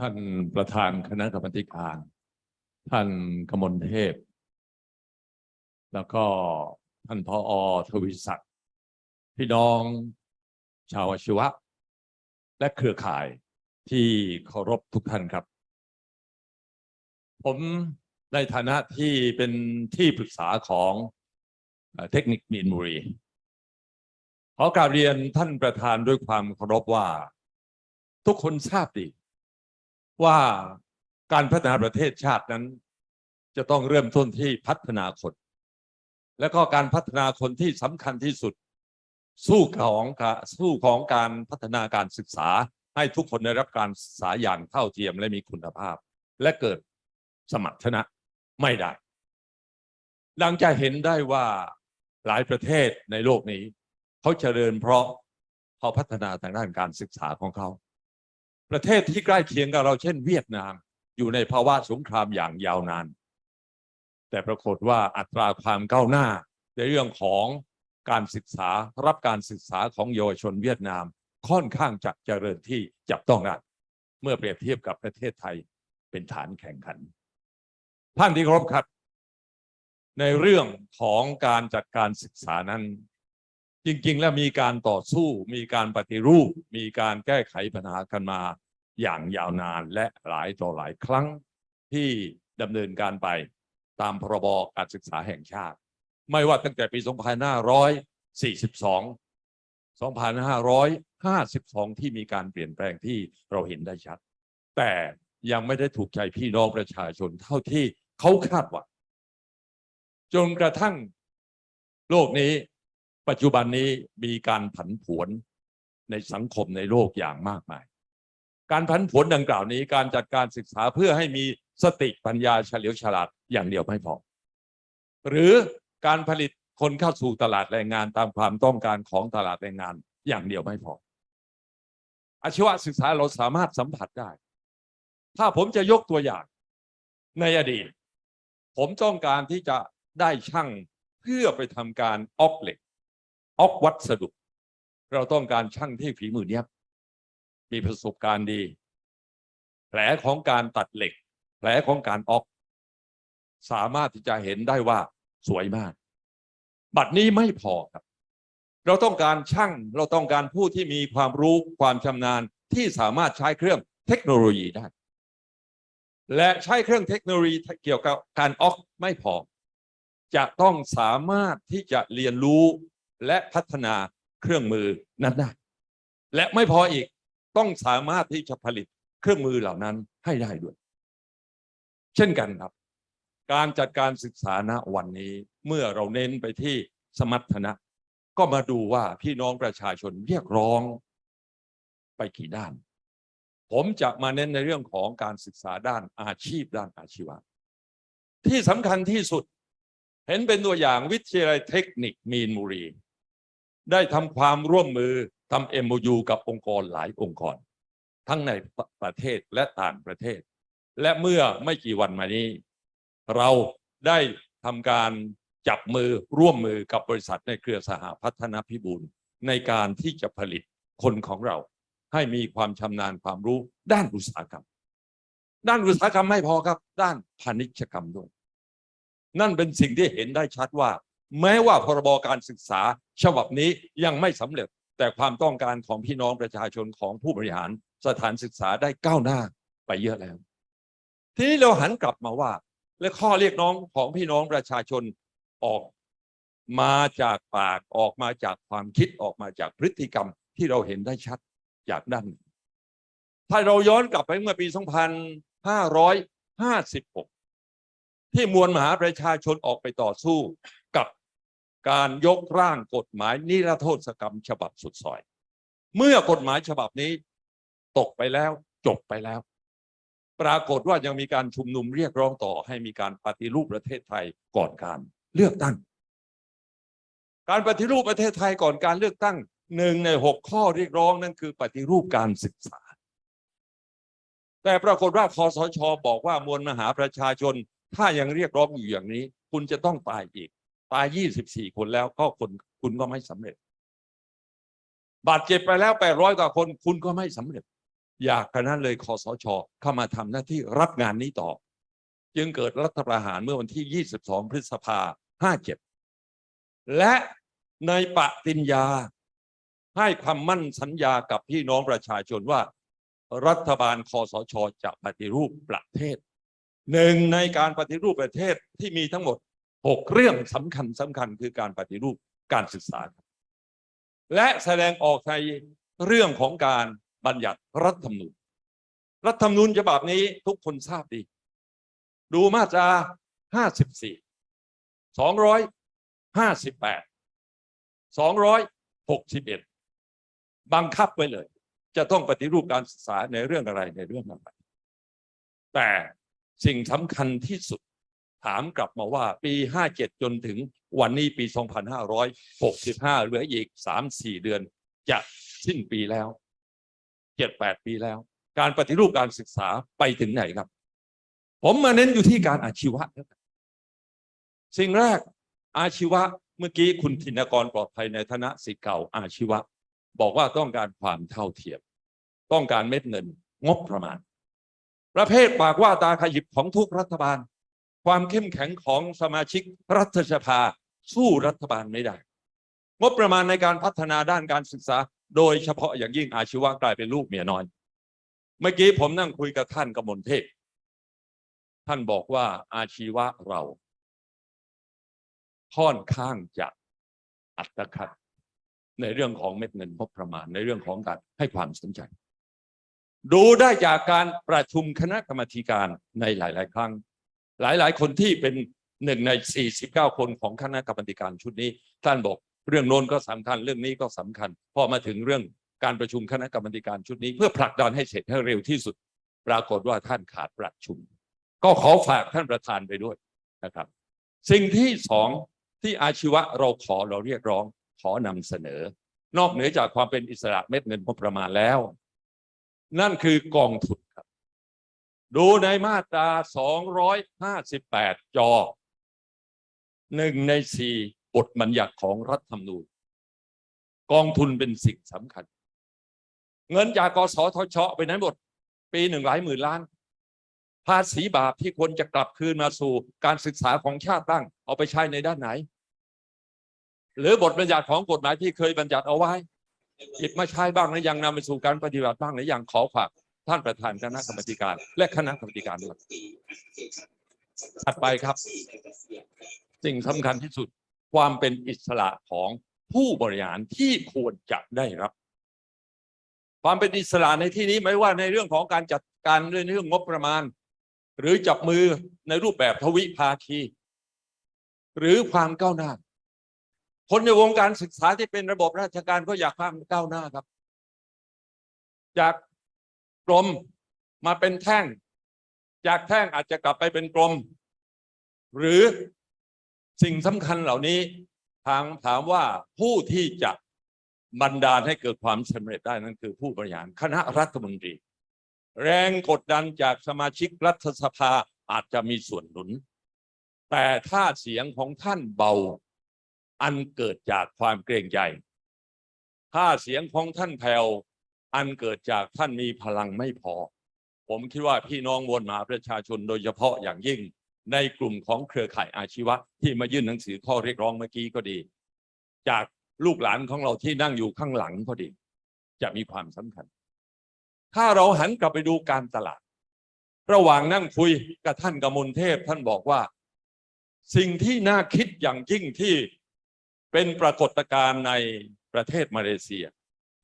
ท่านประธานคณะกรรมการ ท่านกมลเทพ แล้วก็ท่านพออทวีศักดิ์พี่น้องชาวอาชีวะ และเครือข่ายที่เคารพทุกท่านครับ ผมในฐานะที่เป็นที่ปรึกษาของเอ่อเทคนิคมีนบุรีขอกราบเรียนท่านประธานด้วยความเคารพว่า ทุกคนทราบดี ว่าการพัฒนาประเทศชาตินั้น จะต้องเริ่มต้นที่พัฒนาคน และก็การพัฒนาคนที่สำคัญที่สุด สู้ของสู้ของการพัฒนาการศึกษา ให้ทุกคนได้รับการศึกษาอย่างเท่าเทียมและมีคุณภาพ และเกิดสมรรถนะไม่ได้ ดังจะเห็นได้ว่าหลายประเทศในโลกนี้ เขาเจริญเพราะเขาพัฒนาทางด้านการศึกษาของเขา ประเทศที่ใกล้เคียงกับเราเช่นเวียดนาม อยู่ในภาวะสงครามอย่างยาวนาน แต่ปรากฏว่าอัตราความก้าวหน้าในเรื่องของการศึกษารับการศึกษาของเยาวชนเวียดนามค่อนข้างจะเจริญที่จับต้องได้เมื่อเปรียบเทียบกับประเทศไทยเป็นฐานแข่งขัน ท่านที่เคารพครับ ในเรื่องของการจัดการศึกษานั้น จริง ๆ แล้วมีการต่อสู้ มีการปฏิรูป มีการแก้ไขปัญหากันมาอย่างยาวนานและหลายต่อหลายครั้งที่ดำเนินการไปตามพรบการศึกษาแห่งชาติ ไม่ว่าตั้งแต่ปี 2542 2552 ที่มีการเปลี่ยนแปลงที่เราเห็นได้ชัด แต่ยังไม่ได้ถูกใจพี่น้องประชาชนเท่าที่เขาคาดหวังจนกระทั่งโลกนี้ ปัจจุบันนี้มีการผันผวนในสังคมในโลกอย่างมากมาย การผันผวนดังกล่าวนี้การจัดการศึกษาเพื่อให้มีสติปัญญาเฉลียวฉลาดอย่างเดียวไม่พอ หรือการผลิตคนเข้าสู่ตลาดแรงงานตามความต้องการของตลาดแรงงานอย่างเดียวไม่พอ อาชีวศึกษาเราสามารถสัมผัสได้ ถ้าผมจะยกตัวอย่างในอดีต ผมต้องการที่จะได้ช่างเพื่อไปทำการออกเหล็ก ออกวัสดุ เราต้องการช่างที่ฝีมือเนี้ยมีประสบการณ์ดี แผลของการตัดเหล็ก แผลของการออก สามารถที่จะเห็นได้ว่าสวยมาก บัดนี้ไม่พอครับ เราต้องการช่างเราต้องการผู้ที่มีความรู้ความชำนาญที่สามารถใช้เครื่องเทคโนโลยีได้ และใช้เครื่องเทคโนโลยีเกี่ยวกับการออกไม่พอ จะต้องสามารถที่จะเรียนรู้ และพัฒนาเครื่องมือนั้นได้ และไม่พออีกต้องสามารถที่จะผลิตเครื่องมือเหล่านั้นให้ได้ด้วย เช่นกันครับ การจัดการศึกษาณวันนี้เมื่อเราเน้นไปที่สมรรถนะ ก็มาดูว่าพี่น้องประชาชนเรียกร้องไปกี่ด้าน ผมจะมาเน้นในเรื่องของการศึกษาด้านอาชีพด้านอาชีวะ ที่สำคัญที่สุด เห็นเป็นตัวอย่างวิทยาลัยเทคนิคมีนบุรี ได้ทำความร่วมมือทำ MOU กับองค์กรหลายองค์กร ทั้งในประเทศและต่างประเทศ และเมื่อไม่กี่วันมานี้ เราได้ทำการจับมือร่วมมือกับบริษัทในเครือสหพัฒนพิบูลในการที่จะผลิตคนของเรา ให้มีความชำนาญความรู้ด้านอุตสาหกรรม ด้านอุตสาหกรรมไม่พอครับ ด้านพาณิชยกรรมด้วย นั่นเป็นสิ่งที่เห็นได้ชัดว่า แม้ว่าพรบการศึกษา ฉบับนี้ยังไม่สำเร็จ แต่ความต้องการของพี่น้องประชาชนของผู้บริหารสถานศึกษาได้ก้าวหน้าไปเยอะแล้ว ทีนี้เราหันกลับมาว่า และข้อเรียกร้องของพี่น้องประชาชนออกมาจากปากออกมาจากความคิดออกมาจากพฤติกรรมที่เราเห็นได้ชัดจากด้านถ้าเราย้อนกลับไปเมื่อปี 2556 ที่มวลมหาประชาชนออกไปต่อสู้ การยกร่างกฎหมายนิรโทษกรรมฉบับสุดซอย เมื่อกฎหมายฉบับนี้ตกไปแล้วจบไปแล้ว ปรากฏว่ายังมีการชุมนุมเรียกร้องต่อให้มีการปฏิรูปประเทศไทยก่อนการเลือกตั้ง การปฏิรูปประเทศไทยก่อนการเลือกตั้งหนึ่งในหกข้อเรียกร้องนั่นคือปฏิรูปการศึกษา แต่ปรากฏว่าคอสชบอกว่ามวลมหาประชาชน ถ้ายังเรียกร้องอยู่อย่างนี้ คุณจะต้องตายอีก ตาย24คนแล้วก็คนคุณก็ไม่สำเร็จ บาดเจ็บไปแล้ว800กว่าคนคุณก็ไม่สำเร็จ อยากกระนั้นเลยคอสช เข้ามาทำหน้าที่รับงานนี้ต่อ จึงเกิดรัฐประหารเมื่อวันที่ 22 พฤษภา57และในปฏิญญา ให้ความมั่นสัญญากับพี่น้องประชาชนว่า รัฐบาลคอสช จะปฏิรูปประเทศ หนึ่งในการปฏิรูปประเทศที่มีทั้งหมด 6เรื่องสำคัญสำคัญคือการปฏิรูปการศึกษา และแสดงออกในเรื่องของการบัญญัติรัฐธรรมนูญ รัฐธรรมนูญฉบับนี้ทุกคนทราบดี ดูมาตรา54 258 261 บังคับไว้เลย จะต้องปฏิรูปการศึกษาในเรื่องอะไรในเรื่องอะไร แต่สิ่งสำคัญที่สุด ถามกลับมาว่าปี 57 จนถึงวันนี้ปี 2565 เหลืออีก 3-4 เดือน จะสิ้นปีแล้ว 7-8 ปีแล้ว การปฏิรูปการศึกษาไปถึงไหนครับ ผมมาเน้นอยู่ที่การอาชีวะ สิ่งแรกอาชีวะเมื่อกี้คุณธินกรปลอดภัยในฐานะสิทธิ์เก่าอาชีวะ บอกว่าต้องการความเท่าเทียม ต้องการเม็ดเงินงบประมาณ ประเภทปากว่าตาขยิบของทุกรัฐบาล ความเข้มแข็งของสมาชิกรัฐสภาสู้รัฐบาลไม่ได้ งบประมาณในการพัฒนาด้านการศึกษา โดยเฉพาะอย่างยิ่งอาชีวะกลายเป็นลูกเมียน้อย เมื่อกี้ผมนั่งคุยกับท่านกมลเทพ ท่านบอกว่าอาชีวะเราค่อนข้างจะอัตคัดในเรื่องของเม็ดเงินงบประมาณในเรื่องของการให้ความสนใจ ดูได้จากการประชุมคณะกรรมาธิการในหลาย ๆ ครั้ง หลายๆ คนที่เป็นหนึ่งใน 49 คนของคณะกรรมการชุดนี้ ท่านบอกเรื่องโน้นก็สำคัญเรื่องนี้ก็สำคัญ พอมาถึงเรื่องการประชุมคณะกรรมการชุดนี้ เพื่อผลักดันให้เสร็จให้เร็วที่สุด ปรากฏว่าท่านขาดประชุม ก็ขอฝากท่านประธานไปด้วยนะครับ สิ่งที่สองที่อาชีวะเราขอเราเรียกร้องขอนำเสนอ นอกเหนือจากความเป็นอิสระเม็ดเงินงบประมาณแล้ว นั่นคือกองทุน ดูในมาตรา 258 จอหนึ่งในสี่บทบัญญัติของรัฐธรรมนูญ กองทุนเป็นสิ่งสำคัญ เงินจากกสทช ไปไหนหมด ปีหนึ่งหลายหมื่นล้าน ภาษีบาปที่ควรจะกลับคืนมาสู่การศึกษาของชาติตั้ง เอาไปใช้ในด้านไหน หรือบทบัญญัติของกฎหมายที่เคยบัญญัติเอาไว้หยิบมาใช้บ้างหรือยังนำไปสู่การปฏิบัติบ้างหรือยังขอฝาก ท่านประธานคณะกรรมธิการ และคณะกรรมธิการด้วยถัดไปครับ สิ่งสำคัญที่สุดความเป็นอิสระของผู้บริหารที่ควรจะได้รับ ความเป็นอิสระในที่นี้ไม่ว่าในเรื่องของการจัดการในเรื่องงบประมาณ หรือจับมือในรูปแบบทวิภาคี หรือความก้าวหน้า คนในวงการศึกษาที่เป็นระบบราชการก็อยากความก้าวหน้าครับ จาก กรมมาเป็นแท่ง จากแท่งอาจจะกลับไปเป็นกรมหรือสิ่งสำคัญเหล่านี้ทางถามว่าผู้ที่จะบันดาลให้เกิดความสำเร็จได้นั่นคือผู้บริหารคณะรัฐมนตรี แรงกดดันจากสมาชิกรัฐสภาอาจจะมีส่วนหนุน แต่ถ้าเสียงของท่านเบา อันเกิดจากความเกรงใจ ถ้าเสียงของท่านแผ่ว อันเกิดจากท่านมีพลังไม่พอ ผมคิดว่าพี่น้องมวลมหาประชาชนโดยเฉพาะอย่างยิ่งในกลุ่มของเครือข่ายอาชีวะ ที่มายื่นหนังสือข้อเรียกร้องเมื่อกี้ก็ดี จากลูกหลานของเราที่นั่งอยู่ข้างหลังก็ดี จะมีความสำคัญ ถ้าเราหันกลับไปดูการตลาด ระหว่างนั่งคุยกับท่านกมลเทพท่านบอกว่า สิ่งที่น่าคิดอย่างยิ่งที่เป็นปรากฏการณ์ในประเทศมาเลเซีย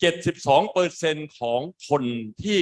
72เปอร์เซ็นของคนที่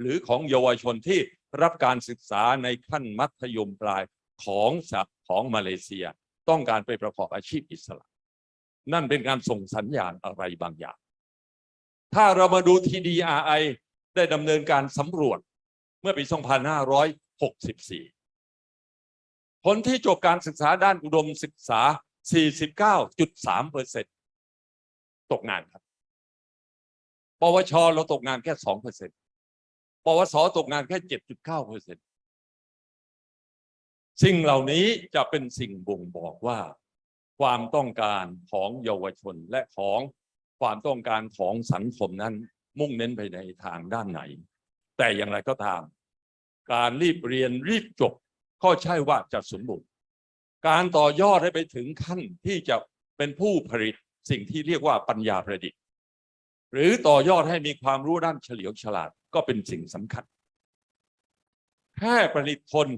หรือของเยาวชนที่รับการศึกษาในขั้นมัธยมปลายของสของมาเลเซีย ต้องการไปประกอบอาชีพอิสระ นั่นเป็นการส่งสัญญาณอะไรบางอย่าง ถ้าเรามาดู TDRI ได้ดำเนินการสำรวจเมื่อปี 2564คนที่จบการศึกษาด้านอุดมศึกษา 49.3เปอร์เซ็นต์ตกงานครับ ปวชเราตกงานแค่2เปอร์เซ็นต์ปวสตกงานแค่7.9เปอร์เซ็นต์สิ่งเหล่านี้จะเป็นสิ่งบ่งบอกว่า ความต้องการของเยาวชนและของความต้องการของสังคมนั้น มุ่งเน้นไปในทางด้านไหน แต่อย่างไรก็ตาม การรีบเรียนรีบจบก็ใช่ว่าจะสมบูรณ์การต่อยอดให้ไปถึงขั้นที่จะเป็นผู้ผลิตสิ่งที่เรียกว่าปัญญาประดิษฐ์ หรือต่อยอดให้มีความรู้ด้านเฉลียวฉลาดก็เป็นสิ่งสำคัญ แค่ผลิตคน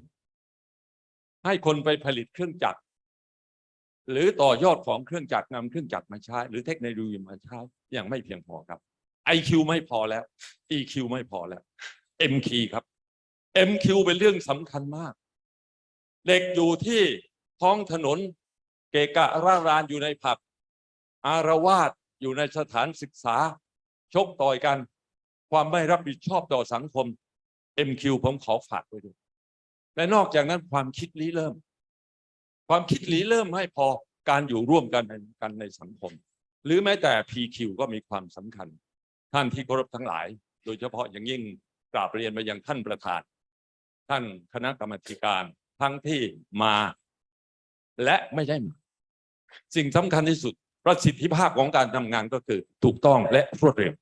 ให้คนไปผลิตเครื่องจักร หรือต่อยอดของเครื่องจักรนำเครื่องจักรมาใช้ หรือเทคโนโลยีมาใช้ยังไม่เพียงพอครับ IQ ไม่พอแล้ว EQ ไม่พอแล้ว MQ ครับ MQ เป็นเรื่องสำคัญมาก เด็กอยู่ที่ท้องถนนเกะกะร่ารานอยู่ในผับ อารวาสอยู่ในสถานศึกษา ชกต่อยกัน ความไม่รับผิดชอบต่อสังคม MQ ผมขอฝากไว้ด้วยและนอกจากนั้นความคิดริเริ่ม ความคิดริเริ่มให้พอการอยู่ร่วมกันในกันในสังคม หรือแม้แต่ PQ ก็มีความสำคัญ ท่านที่เคารพทั้งหลาย โดยเฉพาะอย่างยิ่งกราบเรียนมายังท่านประธาน ท่านคณะกรรมการทั้งที่มา และไม่ได้มา สิ่งสำคัญที่สุดประสิทธิภาพของการทำงานก็คือถูกต้องและรวดเร็ว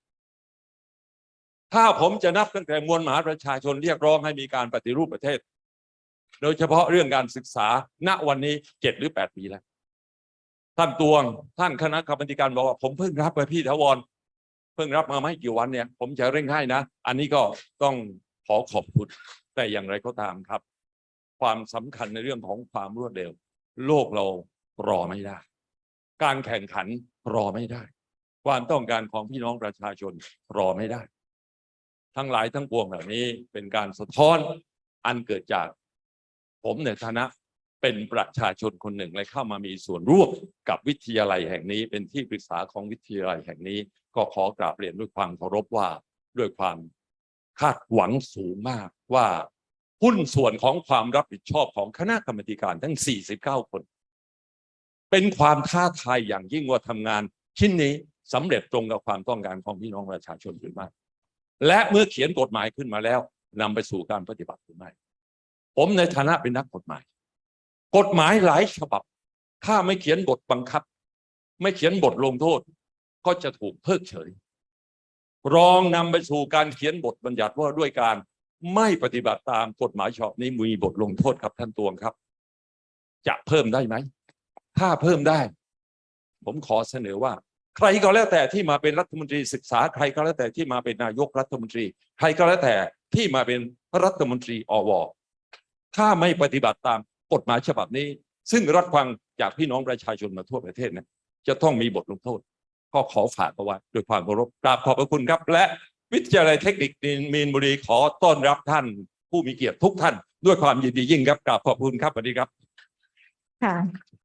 ถ้าผมจะนับตั้งแต่มวลมหาประชาชนเรียกร้องให้มีการปฏิรูปประเทศ โดยเฉพาะเรื่องการศึกษาณวันนี้เจ็ดหรือแปดปีแล้ว ท่านตวงท่านคณะกรรมาธิการบอกว่าผมเพิ่งรับไปพี่ทวรเพิ่งรับมาไม่กี่วันเนี่ย ผมจะเร่งให้นะ อันนี้ก็ต้องขอขอบคุณแต่อย่างไรก็ตามครับ ความสำคัญในเรื่องของความรวดเร็ว โลกเรารอไม่ได้ การแข่งขันรอไม่ได้ ความต้องการของพี่น้องประชาชนรอไม่ได้ ทั้งหลายทั้งปวงเหล่านี้เป็นการสะท้อนอันเกิดจาก ผมในฐานะเป็นประชาชนคนหนึ่งและเข้ามามีส่วนร่วมกับวิทยาลัยแห่งนี้ เป็นที่ปรึกษาของวิทยาลัยแห่งนี้ ก็ขอกราบเรียนด้วยความเคารพว่าด้วยความคาดหวังสูงมากว่าหุ้นส่วนของความรับผิดชอบของคณะกรรมดิการทั้ง 49 คน เป็นความท้าทายอย่างยิ่งว่าทำงานชิ้นนี้สำเร็จตรงกับความต้องการของพี่น้องประชาชนหรือไม่ และเมื่อเขียนกฎหมายขึ้นมาแล้วนำไปสู่การปฏิบัติหรือไม่ผมในฐานะเป็นนักกฎหมาย กฎหมายหลายฉบับ ถ้าไม่เขียนบทบังคับ ไม่เขียนบทลงโทษ ก็จะถูกเพิกเฉย รองนำไปสู่การเขียนบทบัญญัติว่าด้วยการไม่ปฏิบัติตามกฎหมายฉบับนี้มีบทลงโทษครับท่านตวงครับ จะเพิ่มได้ไหม ถ้าเพิ่มได้ ผมขอเสนอว่า ใครก็แล้วแต่ที่มาเป็นรัฐมนตรีศึกษาใครก็แล้วแต่ที่มาเป็นนายกรัฐมนตรี ใครก็แล้วแต่ที่มาเป็นรัฐมนตรีอวถ้าไม่ปฏิบัติตามกฎหมายฉบับนี้ ซึ่งรับฟังจากพี่น้องประชาชนมาทั่วประเทศนะจะต้องมีบทลงโทษ ก็ขอฝากเอาไว้ด้วยความเคารพกราบขอบพระคุณครับ และวิทยาลัยเทคนิคมีนบุรีขอต้อนรับท่าน ผู้มีเกียรติทุกท่าน ด้วยความยินดียิ่งครับกราบขอบคุณครับสวัสดีครับค่ะ